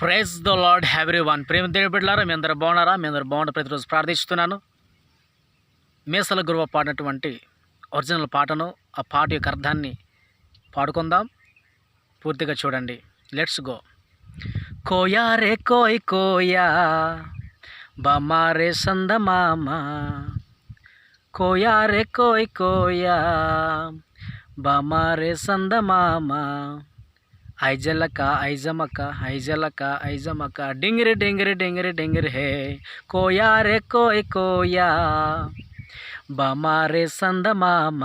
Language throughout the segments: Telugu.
ప్రైజ్ ద లార్డ్ హ్యావరీ వన్ ప్రేమ దేని బిడ్డారా మీ అందరు బాగున్నారా? మీ అందరు బాగుండ ప్రతిరోజు ప్రార్థిస్తున్నాను. మీసల గురువ పాడినటువంటి ఒరిజినల్ పాటను ఆ పాట యొక్క అర్థాన్ని పాడుకుందాం. పూర్తిగా చూడండి. లెట్స్ గో కోయా రే కోయ్ కోయా. బామా రే సంద కోయా రే కోయ్ కోయా. బామా రే సంద ఐజలక ఐజమక ఐజలక ఐజమక డింగిరి డింగిరి డింగిరి డింగిరి హే. కోయా రే కోయ్ కోయా. బామా రే సందమామ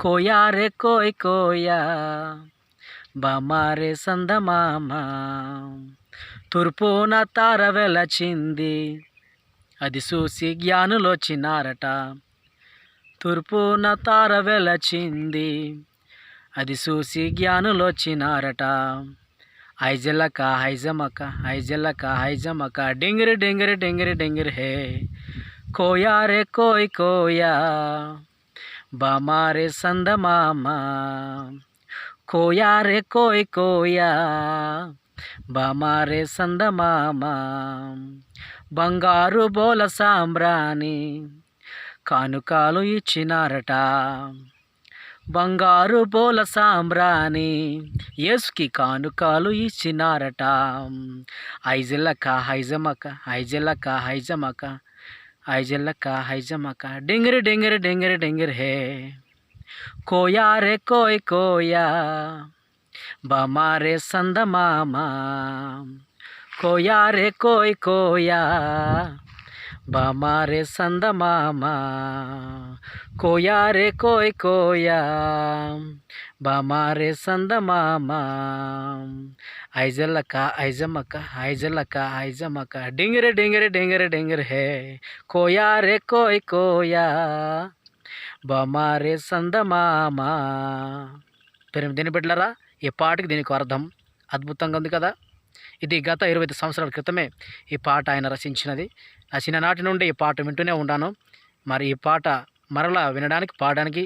కోయా రే కోయ్ కోయా. బామా రే సంద మామ. తూర్పున తార వెలచింది. అది చూసి జ్ఞానులొచ్చినారట తూర్పున తార వెలచింది. అది చూసి జ్ఞానులొచ్చినారట. ఐజలక హైజమక ఐజలక హైజమక డింగిరి డింగిరి డింగిరి డింగిరి హే. కోయా రే కోయ్ కోయా. బామారే సందమామ కోయా రే కోయ్ కోయా. బామారే సందమామ బంగారు బోల సాంబ్రాణి కానుకాలు ఇచ్చినారట. బంగారు బోల సాంబ్రాణి యేసుకి కానుకాలు ఇచ్చినారట. ఐజలక హైజమక ఐజలక హైజమక ఐజలక హైజమక. డింగిరి డింగిరి డింగిరి డింగిరి హే. కోయా రే కోయ్ కోయా. బామారే సంద మామ కోయా రే కోయ్ కోయా. బామారే సంద కోయారే కోయ్ కోయా బామారే సంద మామ. ఐజలక ఐజమక ఐజలక ఐజమక డింగిరి డింగిరి డింగిరి డింగిరి హే కోయా రే కోయ్ కోయా బామారే సంద మామ. పెరిమి దీని బిడ్డలరా ఈ పాటకి దీనికి అర్థం? అద్భుతంగా ఉంది కదా? ఇది గత ఇరవై ఐదు సంవత్సరాల క్రితమే ఈ పాట ఆయన రచించినది. నా చిన్ననాటి నుండి ఈ పాట వింటూనే ఉన్నాను. మరి ఈ పాట మరలా వినడానికి పాడడానికి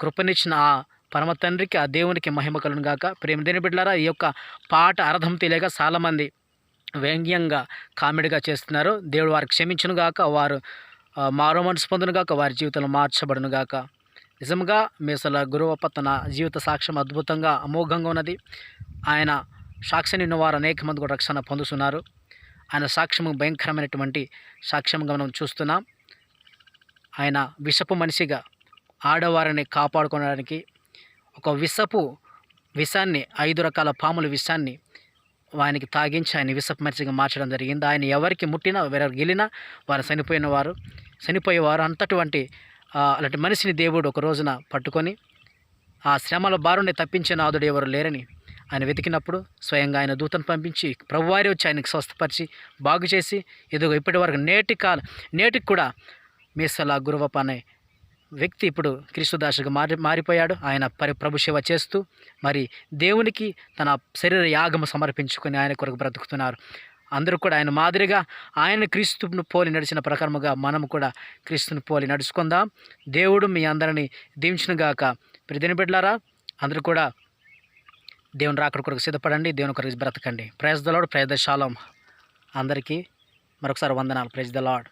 కృపనిచ్చిన ఆ పరమ తండ్రికి ఆ దేవునికి మహిమ కలును గాక. ప్రేమ దేని బిడ్డలారా ఈ యొక్క పాట అర్థం తెలియక చాలామంది వ్యంగ్యంగా కామెడీగా చేస్తున్నారు. దేవుడు వారికి క్షమించును గాక వారు మారో మనసు పొందును గాక వారి జీవితంలో మార్చబడును గాక. నిజంగా మీసల గురువప్ప తన జీవిత సాక్ష్యం అద్భుతంగా అమోఘంగా ఉన్నది. ఆయన సాక్ష్యం ఉన్న వారు అనేక మంది కూడా రక్షణ పొందుతున్నారు. ఆయన సాక్ష్యము భయంకరమైనటువంటి సాక్ష్యంగా మనం చూస్తున్నాం. ఆయన విషపు మనిషిగా ఆడవారిని కాపాడుకోవడానికి ఒక విషపు విషాన్ని ఐదు రకాల పాముల విషాన్ని ఆయనకి తాగించి ఆయన విషపు మనిషిగా మార్చడం జరిగింది. ఆయన ఎవరికి ముట్టినా ఎవరికి గెలినా వారు చనిపోయిన వారు చనిపోయేవారు అంతటువంటి అలాంటి మనిషిని దేవుడు ఒక రోజున పట్టుకొని ఆ శ్రమల బారుని తప్పించే ఆదుడు ఎవరు లేరని ఆయన వెతికినప్పుడు స్వయంగా ఆయన దూతను పంపించి ప్రభువారి వచ్చి ఆయనకు స్వస్థపరిచి బాగు చేసి ఇదిగో ఇప్పటి వరకు నేటి కాల నేటికి కూడా మీసలా గురువప్ప అనే వ్యక్తి ఇప్పుడు క్రీస్తుదాసుగా మారి మారిపోయాడు. ఆయన పరి ప్రభు సేవ చేస్తూ మరి దేవునికి తన శరీర యాగము సమర్పించుకొని ఆయన కొరకు బ్రతుకుతున్నారు. అందరూ కూడా ఆయన మాదిరిగా ఆయన క్రీస్తును పోలి నడిచిన ప్రకారముగా మనము కూడా క్రీస్తుని పోలి నడుచుకుందాం. దేవుడు మీ అందరిని దీవించినగాక. ప్రతిని బిడ్డలారా అందరూ కూడా దేవుని రాకడ కొరకు సిద్ధపడండి దేవుని కొరకు బ్రతకండి. Praise the lord praise the shalom అందరికీ మరొకసారి వందనాలు. Praise the lord